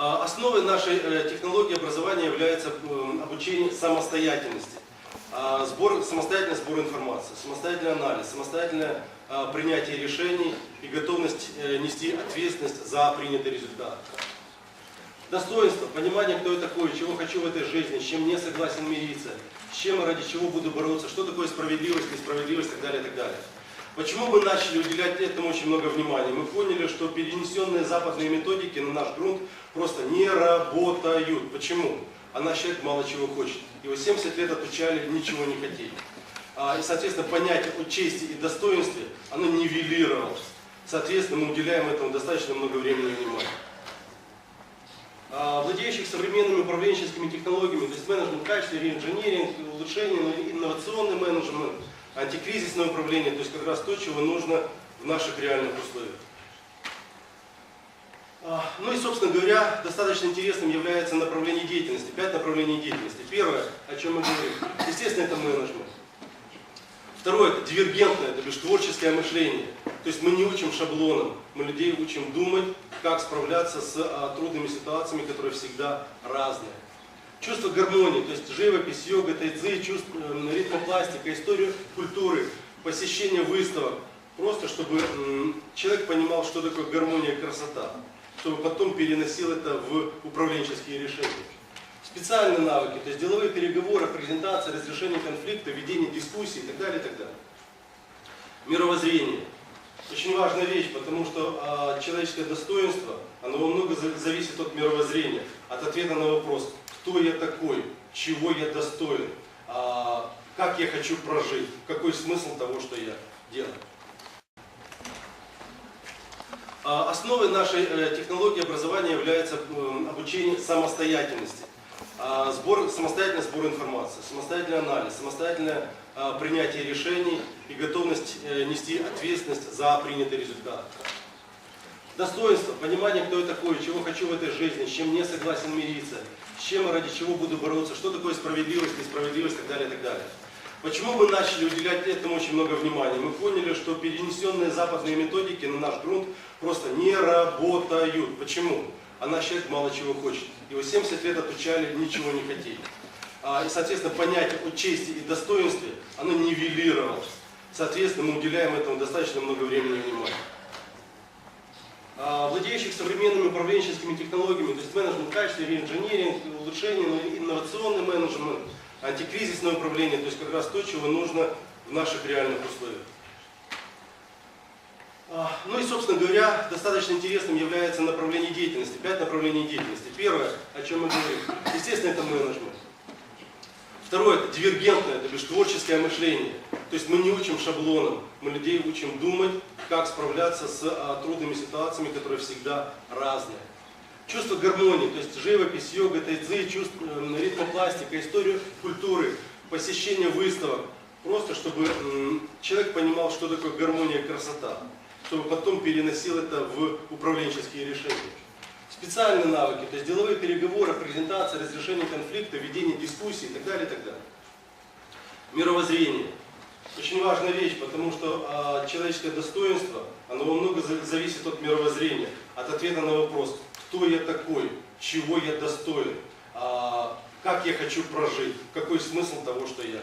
А, Основой нашей э, технологии образования является м, обучение самостоятельности. А, Сбор, самостоятельный сбор информации, самостоятельный анализ, самостоятельное а, принятие решений и готовность э, нести ответственность за принятый результат. Достоинство, понимание, кто я такой, чего хочу в этой жизни, с чем не согласен мириться, с чем и ради чего буду бороться, что такое справедливость, несправедливость и так далее, и так далее. Почему мы начали уделять этому очень много внимания? Мы поняли, что перенесенные западные методики на наш грунт просто не работают. Почему? А наш человек мало чего хочет. Его 70 лет отучали, ничего не хотели. А, И, соответственно, понятие о чести и достоинстве, оно нивелировалось. Соответственно, мы уделяем этому достаточно много времени и внимания. А, Владеющих современными управленческими технологиями, то есть менеджмент качества, реинжиниринг, улучшение, инновационный менеджмент, антикризисное управление, то есть как раз то, чего нужно в наших реальных условиях. А, Ну и, собственно говоря, достаточно интересным является направление деятельности, пять направлений деятельности. Первое, о чем мы говорим, естественно, это менеджмент. Второе, это дивергентное, это бишь творческое мышление. То есть мы не учим шаблонам, мы людей учим думать, как справляться с а, трудными ситуациями, которые всегда разные. Чувство гармонии, то есть живопись, йога, тайцзи, чувство э, ритмопластика, историю культуры, посещение выставок. Просто чтобы человек понимал, что такое гармония и красота, чтобы потом переносил это в управленческие решения. Специальные навыки, то есть деловые переговоры, презентация, разрешение конфликта, ведение дискуссий и так далее, и так далее. Мировоззрение. Очень важная вещь, потому что а, человеческое достоинство, оно во много за- зависит от мировоззрения, от ответа на вопрос, кто я такой, чего я достоин, а, как я хочу прожить, какой смысл того, что я делаю. А, Основой нашей э, технологии образования является м, обучение самостоятельности. А, Сбор, самостоятельный сбор информации, самостоятельный анализ, самостоятельное принятие решений и готовность э, нести ответственность за принятый результат. Достоинство, понимание, кто я такой, чего хочу в этой жизни, с чем не согласен мириться, с чем и ради чего буду бороться, что такое справедливость, несправедливость и так далее, и так далее. Почему мы начали уделять этому очень много внимания? Мы поняли, что перенесенные западные методики на наш грунт просто не работают. Почему? А наш человек мало чего хочет. Его 70 лет отучали, ничего не хотели. А, И, соответственно, понятие о чести и достоинстве, оно нивелировалось. Соответственно, мы уделяем этому достаточно много времени и внимания. А, Владеющих современными управленческими технологиями, то есть менеджмент качества, реинжиниринг, улучшение, ну, инновационный менеджмент, антикризисное управление, то есть как раз то, чего нужно в наших реальных условиях. А, Ну и, собственно говоря, достаточно интересным является направление деятельности, пять направлений деятельности. Первое, о чем мы говорим, естественно, это менеджмент. Второе, это дивергентное, это бишь творческое мышление. То есть мы не учим шаблонам, мы людей учим думать, как справляться с а, трудными ситуациями, которые всегда разные. Чувство гармонии, то есть живопись, йога, тайцзи, чувство э, ритмопластика, историю культуры, посещение выставок. Просто чтобы человек понимал, что такое гармония и красота, чтобы потом переносил это в управленческие решения. Специальные навыки, то есть деловые переговоры, презентация, разрешение конфликта, ведение дискуссий и так далее, и так далее. Мировоззрение. Очень важная вещь, потому что а, человеческое достоинство, оно во много за- зависит от мировоззрения, от ответа на вопрос, кто я такой, чего я достоин, а, как я хочу прожить, какой смысл того, что я